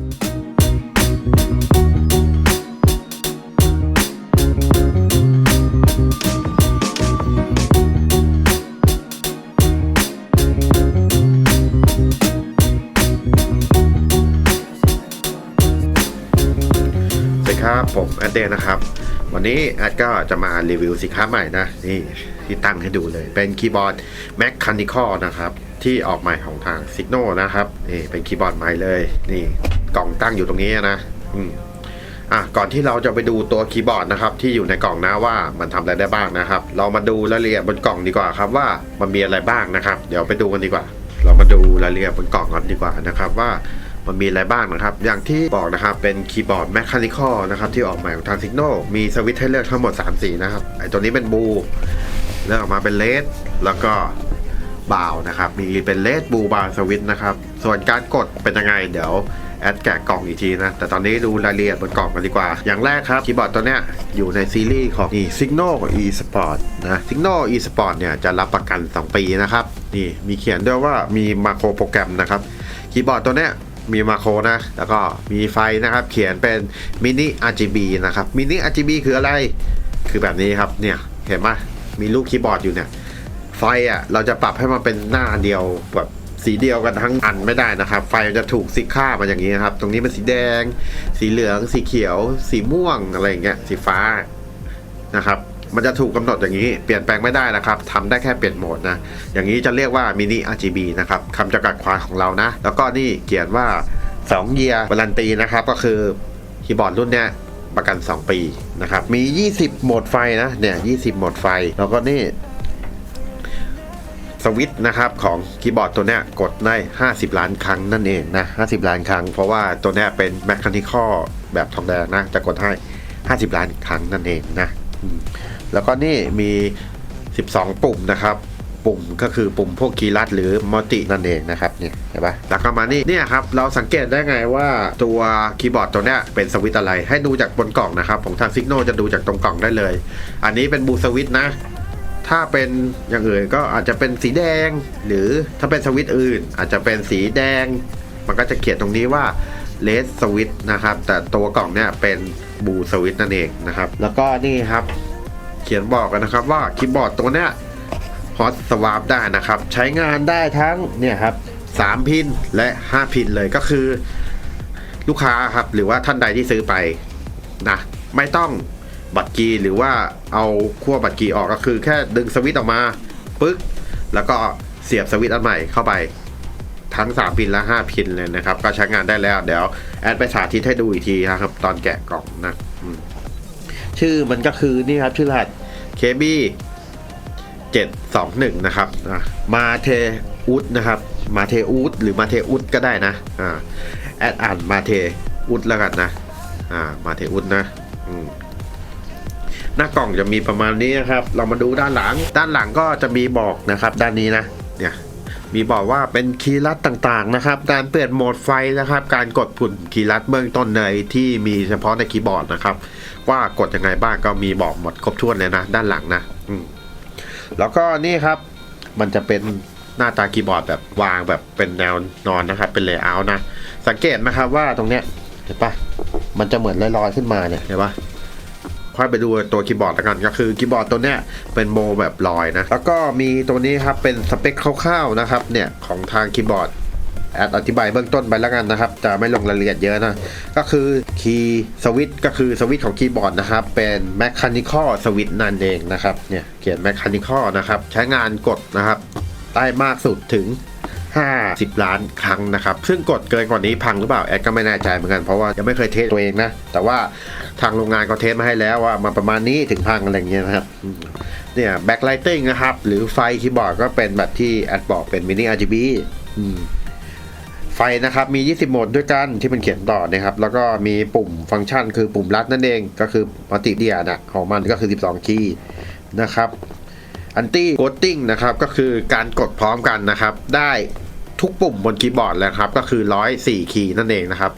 ครับผมอัดเดนนะครับ วันนี้อัดก็จะมารีวิวสินค้าใหม่นะ นี่ที่ตั้งให้ดูเลย เป็นคีย์บอร์ด m e c h a n i c a l นะครับ ที่ออกใหม่ของทาง Signal นะครับ นี่เป็นคีย์บอร์ดใหม่เลย นี่ กล่องตั้งอยู่ตรงนี้นะอืมอะก่อนที่เราจะไปดูตัวคีย์บอร์ดนะครับที่อยู่ในกล่องนะว่ามันทำอะไรได้บ้างนะครับ เรามาดูรายละเอียดบนกล่องดีกว่าครับว่ามันมีอะไรบ้างนะครับ เดี๋ยวไปดูกันดีกว่า เรามาดูรายละเอียดบนกล่องกันดีกว่านะครับว่ามันมีอะไรบ้างนะครับ อย่างที่บอกนะครับ เป็นคีย์บอร์ดแมคคานิคอลนะครับที่ออกใหม่ของทาง Signal มีสวิตช์ให้เลือกทั้งหมด 3 สีนะครับ ไอตัวนี้เป็นบูเลือกออกมาเป็นเลดแล้วก็บาวนะครับ มีเป็นเลดบูบาวสวิตช์นะครับ ส่วนการกดเป็นยังไงเดี๋ยว แอดแกะกล่องอีกทีนะ แต่ตอนนี้ดูรายละเอียดบนกล่องกันดีกว่า อย่างแรกครับคีย์บอร์ดตัวเนี้ยอยู่ในซีรีส์ของนี่ Signal e Sport นะ Signal e Sport เนี่ยจะรับประกัน 2 ปีนะครับ นี่มีเขียนด้วยว่ามีมาโครโปรแกรมนะครับคีย์บอร์ดตัวเนี้ยมีมาโครนะ แล้วก็มีไฟนะครับ เขียนเป็นมินิ RGB นะครับมินิ RGB คืออะไร คือแบบนี้ครับเนี่ยเห็นไหมมีรูปคีย์บอร์ดอยู่เนี่ยไฟอะเราจะปรับให้มันเป็นหน้าเดียวแบบ สีเดียวกันทั้งอันไม่ได้นะครับ ไฟมันจะถูกซิกค่ามาอย่างนี้นะครับ ตรงนี้เป็นสีแดง สีเหลือง สีเขียว สีม่วงอะไรอย่างเงี้ย สีฟ้านะครับ มันจะถูกกำหนดอย่างนี้ เปลี่ยนแปลงไม่ได้นะครับทำได้แค่เปลี่ยนโหมดนะ อย่างนี้จะเรียกว่ามินิ RGB นะครับคำจำกัดความของเรานะ แล้วก็นี่เขียนว่า2เยียร์การันตีนะครับ ก็คือคีย์บอร์ดรุ่นเนี้ยประกัน 2 ปีนะครับ มี 20 โหมดไฟนะ เนี่ย 20 โหมดไฟ แล้วก็นี่ สวิตช์นะครับของคีย์บอร์ดตัวนี้กดได้ 50 ล้านครั้งนั่นเองนะ 50 ล้านครั้ง เพราะว่าตัวนี้เป็นแมคานิคอลแบบทองแดงนะ จะกดให้ 50 ล้านครั้งนั่นเองนะ แล้วก็นี่มี 12 ปุ่มนะครับ ปุ่มก็คือปุ่มพวกคีย์ลัดหรือมัลตินั่นเองนะครับเนี่ยเห็นปะแล้วก็มานี่เนี่ยครับเราสังเกตได้ไงว่าตัวคีย์บอร์ดตัวเนี้ยเป็นสวิตอะไรให้ดูจากบนกล่องนะครับของทางซิกโนจะดูจากตรงกล่องได้เลย อันนี้เป็นบูสวิตนะ ถ้าเป็นอย่างอื่นก็อาจจะเป็นสีแดง หรือถ้าเป็นสวิตช์อื่น อาจจะเป็นสีแดง มันก็จะเขียนตรงนี้ว่าเลสสวิตนะครับ แต่ตัวกล่องเนี่ยเป็นบูสวิตนั่นเองนะครับ แล้วก็นี่ครับ เขียนบอกกันนะครับว่าคีย์บอร์ดตัวเนี้ยฮอตสวาปได้นะครับ ใช้งานได้ทั้งเนี่ยครับ3พินและ 5 พินเลยก็คือ ลูกค้าครับหรือว่าท่านใดที่ซื้อไปนะไม่ต้อง บัตรกีหรือว่าเอาขั้วบัตรกีออกก็คือแค่ดึงสวิตช์ออกมาปึ๊กแล้วก็เสียบสวิตช์อันใหม่เข้าไปทั้ง 3 พินและ 5 พินเลยนะครับ ก็ใช้งานได้แล้ว เดี๋ยวแอดไปสาธิตให้ดูอีกทีนะครับ ตอนแกะกล่องนะชื่อมันก็คือนี่ครับ ชื่อรหัส KB 721 นะครับมาเทอุดนะครับ มาเทอุดหรือมาเทอุดก็ได้นะอ่าแอดอ่านมาเทอุดแล้วกันนะ อ่า มาเทอุดนะ อืม หน้ากล่องจะมีประมาณนี้นะครับ เรามาดูด้านหลัง ด้านหลังก็จะมีบอกนะครับ ด้านนี้นะ เนี่ยมีบอกว่าเป็นคีย์ลัดต่างๆนะครับ การเปลี่ยนโหมดไฟนะครับ การกดปุ่มคีย์ลัดเบื้องต้นเลยที่มีเฉพาะในคีย์บอร์ดนะครับ ว่ากดยังไงบ้างก็มีบอกหมดครบถ้วนเลยนะ ด้านหลังนะแล้วก็นี่ครับ มันจะเป็นหน้าตาคีย์บอร์ดแบบวางแบบเป็นแนวนอนนะครับ เป็นเลเยอร์นะ สังเกตนะครับว่าตรงเนี้ยเห็นปะมันจะเหมือนลอยๆขึ้นมาเนี่ยเห็นปะ ค่อยไปดูตัวคีย์บอร์ดแล้วกันก็คือคีย์บอร์ดตัวเนี้ยเป็นโมแบบลอยนะ แล้วก็มีตัวนี้ครับเป็นสเปคคร่าวๆนะครับเนี่ยของทางคีย์บอร์ดแอดอธิบายเบื้องต้นไปแล้วกันนะครับ จะไม่ลงรายละเอียดเยอะนะ ก็คือคีย์สวิตก็คือสวิตของคีย์บอร์ดนะครับ เป็นแมค h a นิคอลสวิตนั่นเองนะครับ เนี่ยเขียนแมค h a นิคอลนะครับ ใช้งานกดนะครับ ได้มากสุดถึง 50 ล้านครั้งนะครับ ซึ่งกดเกินกว่านี้พังหรือเปล่า แอดก็ไม่แน่ใจเหมือนกัน เพราะว่ายังไม่เคยเทสตัวเองนะ แต่ว่า ทางโรงงานก็เทสมาให้แล้วว่ามาประมาณนี้ถึงพังอะไรเงี้ยนะครับเนี่ยแบ็คไลติงนะครับ หรือไฟคีย์บอร์ดก็เป็นแบบที่แอดบอกเป็นมินิ RGB ไฟนะครับมี 20 โหมดด้วยกันที่มันเขียนต่อนะครับ แล้วก็มีปุ่มฟังก์ชันคือปุ่มลัดนั่นเอง ก็คือมัลติเดียนะของมันก็คือ 12 คีย์นะครับอันตี้โกดติ้งนะครับ ก็คือการกดพร้อมกันนะครับ ได้ ทุกปุ่มบนคีย์บอร์ดแล้วครับ ก็คือ 104 คีย์นั่นเองนะครับ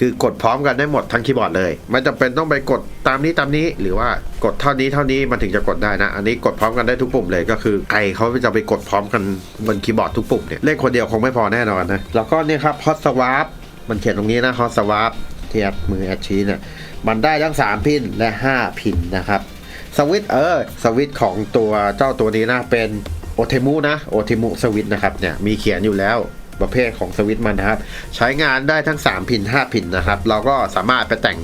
คือกดพร้อมกันได้หมดทั้งคีย์บอร์ดเลย ไม่จำเป็นต้องไปกดตามนี้ตามนี้ หรือว่ากดเท่านี้เท่านี้มันถึงจะกดได้นะ อันนี้กดพร้อมกันได้ทุกปุ่มเลยก็คือใครเขาจะไปกดพร้อมกันบนคีย์บอร์ดทุกปุ่มเนี่ยเลขคนเดียวคงไม่พอแน่นอนนะแล้วก็เนี่ยครับฮอตสวาร์มันเขียนตรงนี้นะฮอตสวาร์ที่แอดมืออดชี้เนี่ยมันได้ทั้ง 3 พินและ 5 พินนะครับสวิตเออสวิตของตัวเจ้าตัวนี้นะเป็น โอเทมุนะโอเทมุสวิตนะครับเนี่ยมีเขียนอยู่แล้วประเภทของสวิตมันนะครับ ใช้งานได้ทั้ง 3 พิน 5 พินนะครับ เราก็สามารถไปแต่ง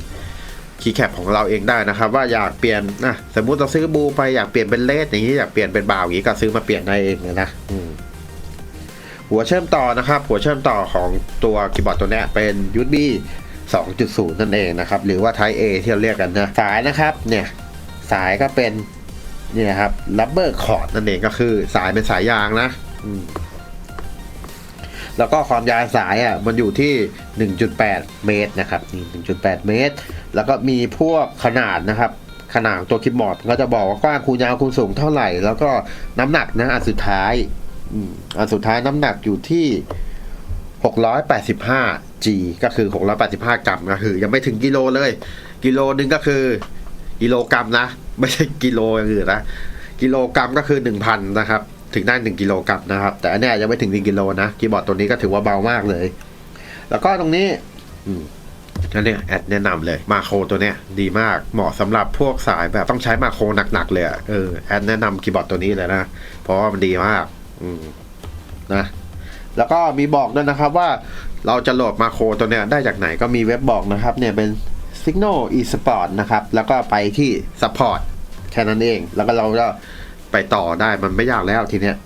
คีย์แคปของเราเองได้นะครับ ว่าอยากเปลี่ยนนะสมมุติเราซื้อบูไปอยากเปลี่ยนเป็นเลสอย่างนี้อยากเปลี่ยนเป็นบ่าวอย่างนี้ก็ซื้อมาเปลี่ยนได้เองเลยนะหัวเชื่อมต่อนะครับ หัวเชื่อมต่อของตัวคีย์บอร์ดตัวนี้เป็น USB 2.0 นั่นเองนะครับ หรือว่า Type A ที่เราเรียกกันนะสายนะครับเนี่ยสายก็เป็น นี่นะครับ rubber cord นั่นเองก็คือสายเป็นสายยางนะแล้วก็ความยาวสายอะมันอยู่ที่ 1.8 เมตรนะครับนี่1.8 เมตร แล้วก็มีพวกขนาดนะครับ ขนาดตัวคีย์บอร์ดก็จะบอกว่ากว้างคูณยาวคูณสูงเท่าไหร่ แล้วก็น้ำหนักนะอันสุดท้ายอันสุดท้ายน้ำหนักอยู่ที่ 685 G ก็คือ 685 กรัมก็คือ ยังไม่ถึงกิโลเลย กิโลนึงก็คือกิโลกรัมนะ ไม่ใช่กิโลอย่างอื่นนะกิโลกรัมก็คือ 1,000 นะครับ ถึงได้1กิโลกรัมนะครับ แต่อันเนี้ยยังไม่ถึง1กิโลนะคีย์บอร์ดตัวนี้ก็ถือว่าเบามากเลย แล้วก็ตรงนี้อืมอันนี่ยแอดแนะนำเลยมาโครตัวเนี้ยดีมากเหมาะสำหรับพวกสายแบบต้องใช้มาโครหนักๆเลยเออแอดแนะนำคีย์บอร์ดตัวนี้เลยนะ เพราะว่ามันดีมาก อืมนะแล้วก็มีบอกด้วยนะครับว่าเราจะโหลดมาโครตัวเนี้ยได้จากไหนก็มีเว็บบอกนะครับ เนี่ยเป็น Signal eSport นะครับ แล้วก็ไปที่ Support แค่นั้นเอง แล้วก็เราก็ไปต่อได้มันไม่ยากแล้วทีเนี้ย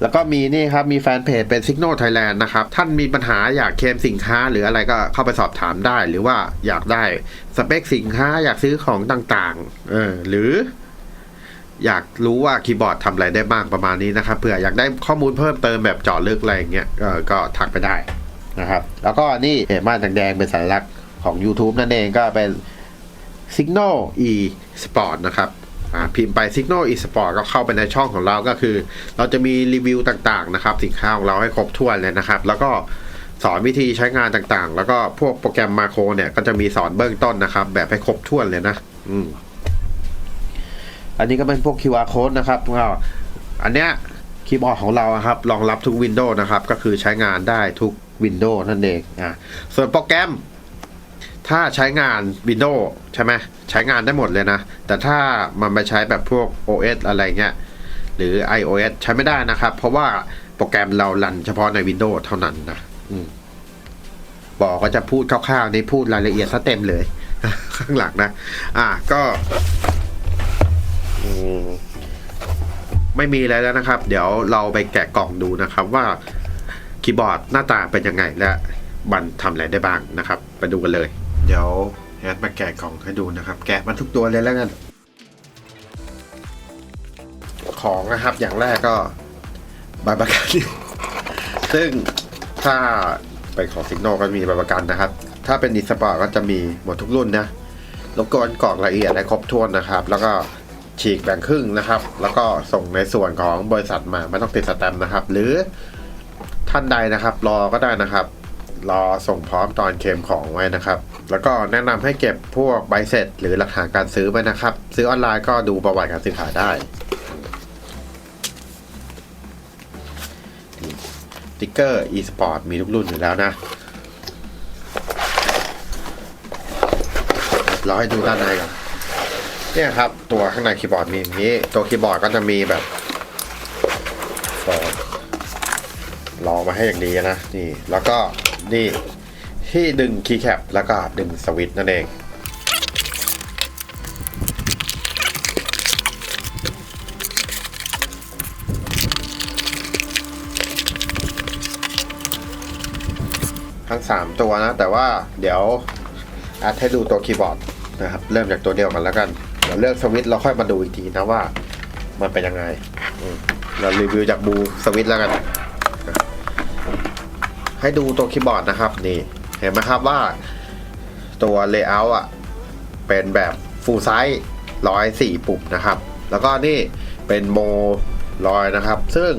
แล้วก็มีนี่ครับ มีแฟนเพจเป็น Signal Thailand นะครับ ท่านมีปัญหาอยากเคลมสินค้าหรืออะไรก็เข้าไปสอบถามได้ หรือว่าอยากได้สเปคสินค้าอยากซื้อของต่างๆ เออ หรือ อยากรู้ว่าคีย์บอร์ดทำอะไรได้บ้างประมาณนี้นะครับ เผื่ออยากได้ข้อมูลเพิ่มเติมแบบเจาะลึกอะไรอย่างเงี้ยก็ทักไปได้นะครับ แล้วก็นี่เห็นม่านแดงๆเป็นสัญลักษณ์ ของ YouTube นั่นเองก็เป็น Signal e Sport นะครับพิมพ์ไป Signal e Sport ก็เข้าไปในช่องของเราก็คือ เราจะมีรีวิวต่างๆนะครับ สินค้าของเราให้ครบถ้วนเลยนะครับ แล้วก็สอนวิธีใช้งานต่างๆ แล้วก็พวกโปรแกรมมาโครเนี่ย ก็จะมีสอนเบื้องต้นนะครับ แบบให้ครบถ้วนเลยนะอืมอันนี้ก็เป็นพวก QR code นะครับก็อันเนี้ยคีย์บอร์ดของเราครับรองรับทุก Windows นะครับ ก็คือใช้งานได้ทุก Windows นั่นเองอะส่วนโปรแกรม ถ้าใช้งาน Windows ใช่ไหมใช้งานได้หมดเลยนะ แต่ถ้ามันไปใช้แบบพวก OS อะไรเงี้ย หรือ iOS ใช้ไม่ได้นะครับ เพราะว่าโปรแกรมเรารันเฉพาะใน Windows เท่านั้นนะอบอกก็จะพูดคร่าวๆ นี่พูดรายละเอียดซะเต็มเลย ข้างหลังนะ อะก็ไม่มีอะไรแล้วนะครับ เดี๋ยวเราไปแกะกล่องดูนะครับว่าคีย์บอร์ดหน้าตาเป็นยังไงและมันทำอะไรได้บ้างนะครับ ไปดูกันเลย เดี๋ยวแอดมาแกะกล่องให้ดูนะครับ แกะมาทุกตัวเลยแล้วกัน ของนะครับอย่างแรกก็ใบประกันซึ่งถ้าเป็นของสิงโนก็มีใบประกันนะครับ ถ้าเป็นดิสปอร์ก็จะมีหมดทุกรุ่นนะรบกวนกรอกรละเอียดให้ครบถ้วนนะครับ แล้วก็ฉีกแบ่งครึ่งนะครับ แล้วก็ส่งในส่วนของบริษัทมาไม่ต้องติดสแตมป์นะครับ หรือท่านใดนะครับ รอก็ได้นะครับ รอส่งพร้อมตอนเคลมของไว้นะครับ แล้วก็แนะนำให้เก็บพวกใบเสร็จหรือหลักฐานการซื้อไว้นะครับ ซื้อออนไลน์ก็ดูประวัติการซื้อขายได้ติ๊กเกอร์ e-sport มีทุกรุ่นอยู่แล้วนะเราให้ดูด้านในก่อนเนี่ยครับ ตัวข้างในคีย์บอร์ดมีอย่างนี้ ตัวคีย์บอร์ดก็จะมีแบบฟอร์มรองมาให้อย่างดีนะ นี่ แล้วก็ นี่ที่ดึงคีย์แคปแล้วก็ดึงสวิตช์นั่นเอง ทั้ง 3 ตัวนะ แต่ว่าเดี๋ยวอาจให้ดูตัวคีย์บอร์ดนะครับ เริ่มจากตัวเดียวกันแล้วกัน เดี๋ยวเลือกสวิตช์เราค่อยมาดูอีกทีนะว่ามันเป็นยังไง เรารีวิวจากบูสวิตช์แล้วกัน ให้ดูตัวคีย์บอร์ดนะครับนี่เห็นไหมครับว่าตัวเลเยอร์อะเป็นแบบฟูลไซส์ร้อยสี่ปุ่มนะครับ แล้วก็นี่เป็นโมลอยนะครับ ซึ่ง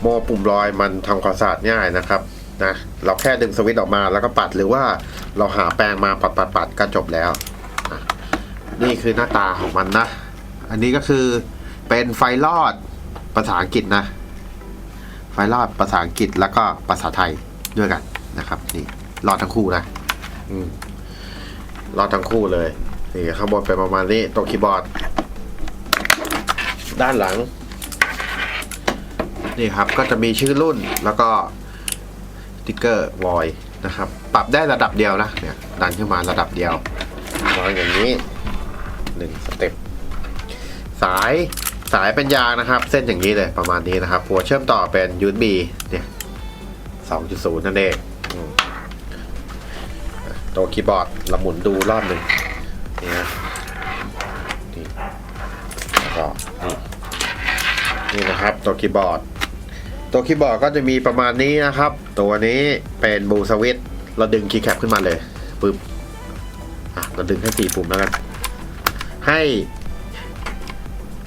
โมปุ่มลอยมันทำความสะอาดง่ายนะครับนะเราแค่ดึงสวิตช์ออกมาแล้วก็ปัดหรือว่าเราหาแปรงมาปัดปัดปัดก็จบแล้ว นี่คือหน้าตาของมันนะ อันนี้ก็คือเป็นไฟลอดภาษาอังกฤษนะ ไฟลอดภาษาอังกฤษแล้วก็ภาษาไทย ด้วยกันนะครับ นี่รอดทั้งคู่นะอืมรอดทั้งคู่เลยนี่ข้างบนเป็นประมาณนี้ตัวคีย์บอร์ด ด้านหลัง นี่ครับก็จะมีชื่อรุ่นแล้วก็สติ๊กเกอร์วอยนะครับ ปรับได้ระดับเดียวนะเนี่ยดันขึ้นมาระดับเดียววางอย่างนี้หนึ่งสเต็ปสายสายเป็นยางนะครับ เส้นอย่างนี้เลยประมาณนี้นะครับหัวเชื่อมต่อเป็น USB เนี่ย 2.0 นั่นเองอตัวคีย์บอร์ดเราหมุนดูรอบหนึ่งนี่นะนี่แล้วก็นี่นี่นะครับตัวคีย์บอร์ด ตัวคีย์บอร์ดก็จะมีประมาณนี้นะครับ ตัวนี้เป็นบูสวิตเราดึงคีย์แคปขึ้นมาเลยปึ๊บอะเราดึงให้สี่ปุ่มแล้วกัน ให้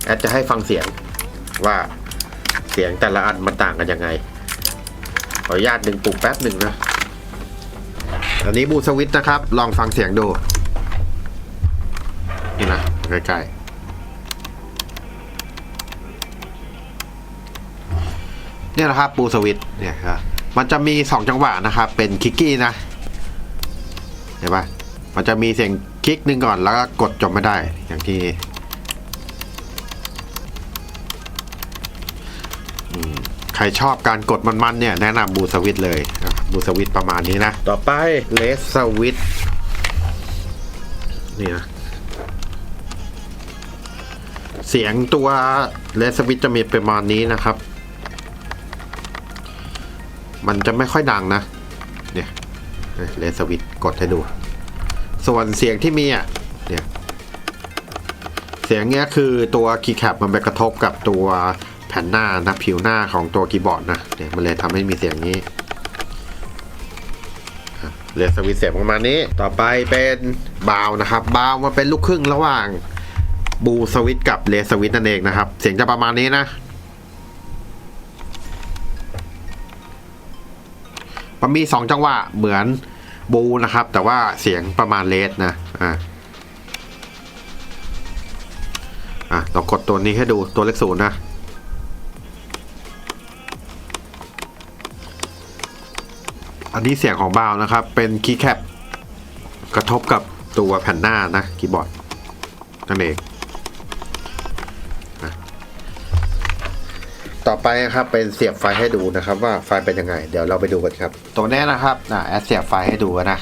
แอดจะให้ฟังเสียงว่าเสียงแต่ละอันมันต่างกันยังไง ออนุญาตดึงปุ่มแป๊บหนึ่งนะ อันนี้บูสวิตนะครับ ลองฟังเสียงดู นี่นะใกล้ๆเนี่ยนะครับบูสวิตเนี่ยครับมันจะมีสองจังหวะนะครับ เป็นคิกกี้นะ เห็นปะมันจะมีเสียงคลิกหนึ่งก่อนแล้วก็กดจบไม่ได้อย่างที่ ครชอบการกดมันๆเนี่ยแนะนำบูสวิตเลยอะบูสวิตประมาณนี้นะ ต่อไปเลสสวิตนี่นะเสียงตัวเลสสวิตจะมีประมาณนี้นะครับ มันจะไม่ค่อยดังนะ เนี่ยเลสสวิตกดให้ดู ส่วนเสียงที่มีอะเนี่ยเสียงเนี้ยคือตัวคีย์แคปมันไปกระทบกับตัว แผ่นหน้านะผิวหน้าของตัวคีย์บอร์ดนะเนี่ยมันเลยทำให้มีเสียงนี้เลสสวิตเสียงประมาณนี้ ต่อไปเป็นบาวนะครับบาวมันเป็นลูกครึ่งระหว่างบูสวิตกับเลสสวิตนั่นเองนะครับ เสียงจะประมาณนี้นะมันมีสองจังหวะเหมือนบูนะครับ แต่ว่าเสียงประมาณเลสนะอ่าอะเรากดตัวนี้ให้ดูตัวเลขศูนย์นะ อันนี้เสียงของบาวนะครับ เป็นคีย์แคปกระทบกับตัวแผ่นหน้านะคีย์บอร์ดนั่นเองต่อไปนะครับเป็นเสียบไฟให้ดูนะครับ ว่าไฟเป็นยังไง เดี๋ยวเราไปดูกันครับ ตัวนี้นะครับนะแอดเสียบไฟให้ดูนะ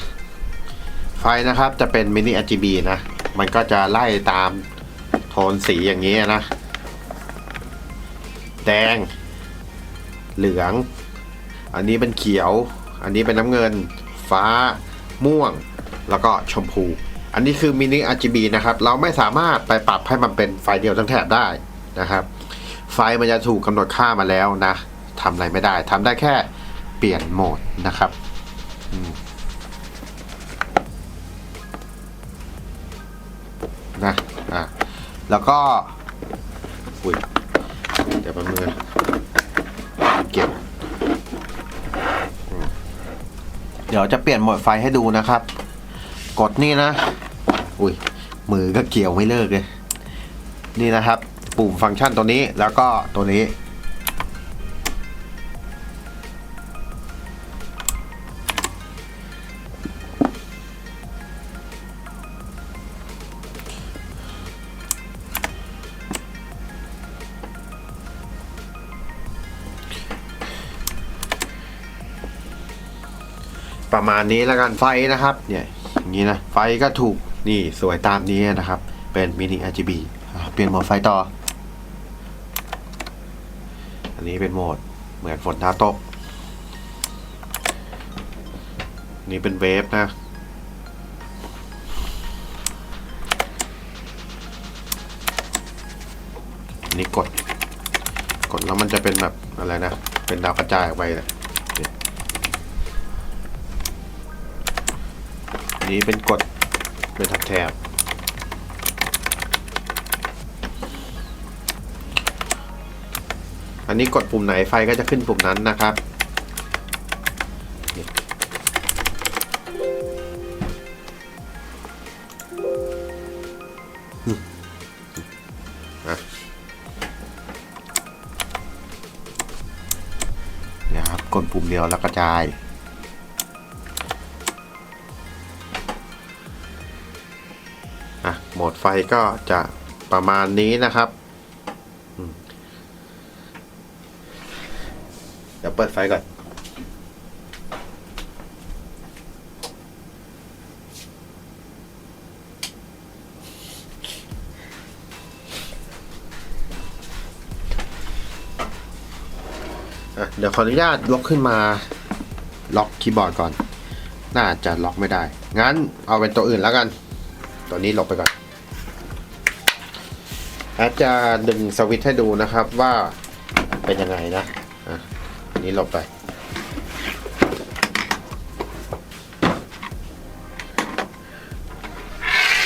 ไฟนะครับจะเป็นมินิ RGB นะ มันก็จะไล่ตามโทนสีอย่างนี้นะ แดง เหลือง อันนี้เป็นเขียว อันนี้เป็นน้ำเงิน ฟ้า ม่วง แล้วก็ชมพู อันนี้คือมินิ RGB นะครับ เราไม่สามารถไปปรับให้มันเป็นไฟเดียวทั้งแถบได้นะครับ ไฟมันจะถูกกำหนดค่ามาแล้วนะทำอะไรไม่ได้ทำได้แค่เปลี่ยนโหมดนะครับนะอะแล้วก็อุ้ย เดี๋ยวจะเปลี่ยนโหมดไฟให้ดูนะครับ กดนี่นะ อุ้ยมือก็เกี่ยวไม่เลิกเลย นี่นะครับ ปุ่มฟังก์ชันตัวนี้แล้วก็ตัวนี้ ประมาณนี้แล้วกันไฟนะครับเนี่ยอย่างนี้นะไฟก็ถูกนี่สวยตามนี้นะครับ เป็นมินิ RGB เปลี่ยนโหมดไฟต่อ อันนี้เป็นโหมดเหมือนฝนดาตกนี่เป็นเวฟนะอันนี้กด กดแล้วมันจะเป็นแบบอะไรนะ เป็นดาวกระจายออกไปนะ นี้เป็นกดเป็นแถบอันนี้กดปุ่มไหนไฟก็จะขึ้นปุ่มนั้นนะครับเนี่ยวครับ กดปุ่มเดียวแล้วกระจาย ดไฟก็จะประมาณนี้นะครับ เดี๋ยวเปิดไฟก่อน เดี๋ยวขออนุญาตยกขึ้นมาล็อกคีย์บอร์ดก่อน น่าจะล็อกไม่ได้ งั้นเอาเป็นตัวอื่นแล้วกัน ตัวนี้หลบไปก่อน แอดจะดึงสวิตช์ให้ดูนะครับว่าเป็นยังไงนะอันนี้หลบไป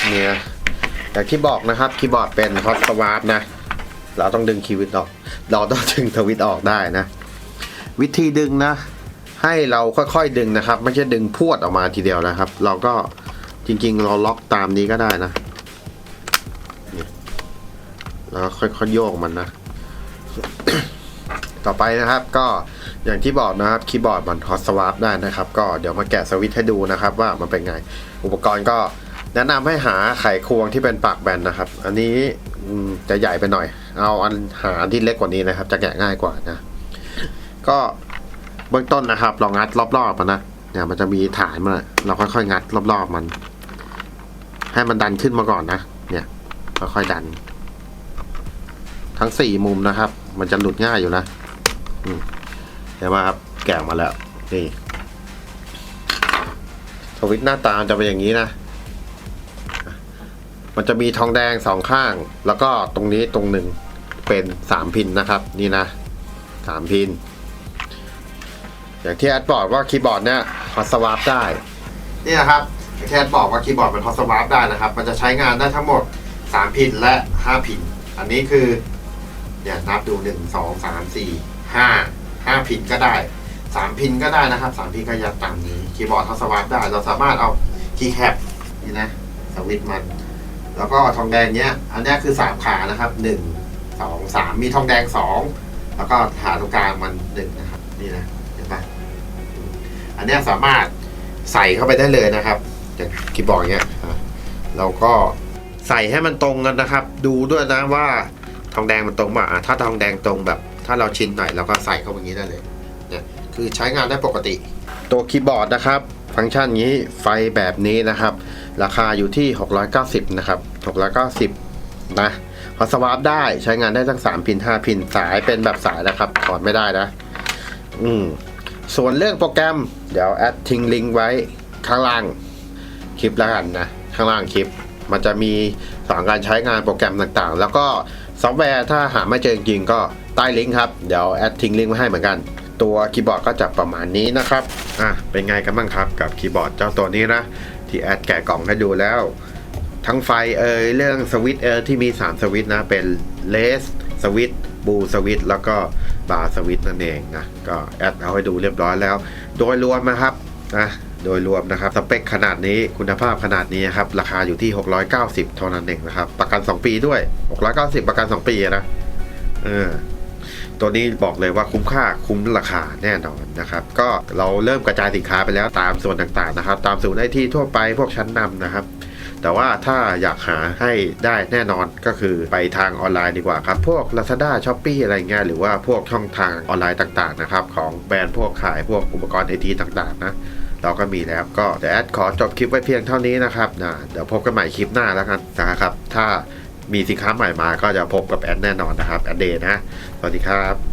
เนี่ยอย่างที่บอกนะครับคีย์บอร์ดเป็นฮอตสวาร์นะ เราต้องดึงคีย์วิตออก เราต้องดึงทวิตออกได้นะ วิธีดึงนะ ให้เราค่อยๆดึงนะครับ ไม่ใช่ดึงพวดออกมาทีเดียวนะครับ เราก็จริงๆ เราล็อกตามนี้ก็ได้นะ แล้วค่อยๆโยกมันนะ ต่อไปนะครับก็อย่างที่บอกนะครับคีย์บอร์ดมันฮอตสวาร์ได้นะครับ ก็เดี๋ยวมาแกะสวิตช์ให้ดูนะครับ ว่ามันเป็นไง อุปกรณ์ก็แนะนำให้หาไขควงที่เป็นปากแบนนะครับ อันนี้จะใหญ่ไปหน่อย เอาอันหาอันที่เล็กกว่านี้นะครับ จะแกะง่ายกว่านะ ก็เบื้องต้นนะครับ ลองงัดรอบๆมันนะเนี่ยมันจะมีฐานมันอะเราค่อยๆงัดรอบๆมัน ให้มันดันขึ้นมาก่อนนะ เนี่ยค่อยๆดัน ทั้งสี่มุมนะครับ มันจะหลุดง่ายอยู่นะเห็นไหมครับแกะมาแล้ว นี่สวิตหน้าตาจะเป็นอย่างนี้นะ มันจะมีทองแดงสองข้าง แล้วก็ตรงนี้ตรงหนึ่งเป็นสามพินนะครับ นี่นะสามพิน อย่างที่แอดบอกว่าคีย์บอร์ดเนี่ยฮอตสวาร์ปได้ นี่นะครับอย่างที่แอดบอกว่าคีย์บอร์ดเป็นฮอตสวาร์ปได้นะครับ มันจะใช้งานได้ทั้งหมด 3 พินและ 5 พิน อันนี้คือ เนี่ยนับดู1 2 3 4 5 5พินก็ได้3พินก็ได้นะครับ3พินก็ยัดตามนี้คีย์บอร์ดฮอตสวาร์ได้ เราสามารถเอาคีย์แคปนี่นะสวิตมัน แล้วก็ทองแดงเนี้ย อันนี้คือสามขานะครับหนึ่งสองสามมีทองแดงสองแล้วก็หาตรงกลางมันหนึ่งนะครับ นี่นะเห็นปะอันนี้สามารถใส่เข้าไปได้เลยนะครับอย่างคีย์บอร์ดเนี้ยเราก็ใส่ให้มันตรงกันนะครับ ดูด้วยนะว่า ทองแดงมันตรงป่ะอะถ้าทองแดงตรงแบบ ถ้าเราชินหน่อยเราก็ใส่เข้าไปอย่างนี้ได้เลยเนี่ยคือใช้งานได้ปกติ ตัวคีย์บอร์ดนะครับ ฟังก์ชันนี้ไฟแบบนี้นะครับ ราคาอยู่ที่ 690 นะครับ 690 นะพอสวาปได้ใช้งานได้ทั้ง 3 พิน 5 พิน สายเป็นแบบสายนะครับ ถอดไม่ได้นะ อืม ส่วนเรื่องโปรแกรม เดี๋ยวแอดทิ้งลิงก์ไว้ข้างล่างคลิปแล้วกันนะ ข้างล่างคลิป มันจะมีสอนการใช้งานโปรแกรมต่างๆ แล้วก็ ซอฟต์แวร์ถ้าหาไม่เจอจริงๆก็ใต้ลิงก์ครับ เดี๋ยวแอดทิ้งลิงก์ไว้ให้เหมือนกัน ตัวคีย์บอร์ดก็จะประมาณนี้นะครับอะเป็นไงกันบ้างครับกับคีย์บอร์ดเจ้าตัวนี้นะ ที่แอดแกะกล่องให้ดูแล้ว ทั้งไฟเอ่ยเรื่องสวิตช์เอ่ยที่มี 3 สวิตช์นะ เป็นเลสสวิตช์บูสวิตช์แล้วก็บาร์สวิตช์นั่นเองนะก็แอดเอาให้ดูเรียบร้อยแล้ว โดยรวมนะครับนะ โดยรวมนะครับ สเปคขนาดนี้คุณภาพขนาดนี้ครับ ราคาอยู่ที่ 690 เท่านั้นเองนะครับ ประกัน 2 ปีด้วย 690 ประกัน 2 ปีนะเออตัวนี้บอกเลยว่าคุ้มค่าคุ้มราคาแน่นอนนะครับ ก็เราเริ่มกระจายสินค้าไปแล้วตามส่วนต่างๆนะครับ ตามศูนย์ไอทีทั่วไปพวกชั้นนำนะครับแต่ว่าถ้าอยากหาให้ได้แน่นอนก็คือไปทางออนไลน์ดีกว่าครับ พวก Lazada s h o p e e อะไรเงี้ยหรือว่าพวกช่องทางออนไลน์ต่างๆนะครับ ของแบรนด์พวกขายพวกอุปกรณ์ไอทีต่างๆนะ เราก็มีแล้วก็เดี๋ยวแอดขอจบคลิปไว้เพียงเท่านี้นะครับนะเดี๋ยวพบกันใหม่คลิปหน้าแล้วกันนะครับ ถ้ามีสินค้าใหม่มาก็จะพบกับแอดแน่นอนนะครับแอดเดย์นะ สวัสดีครับ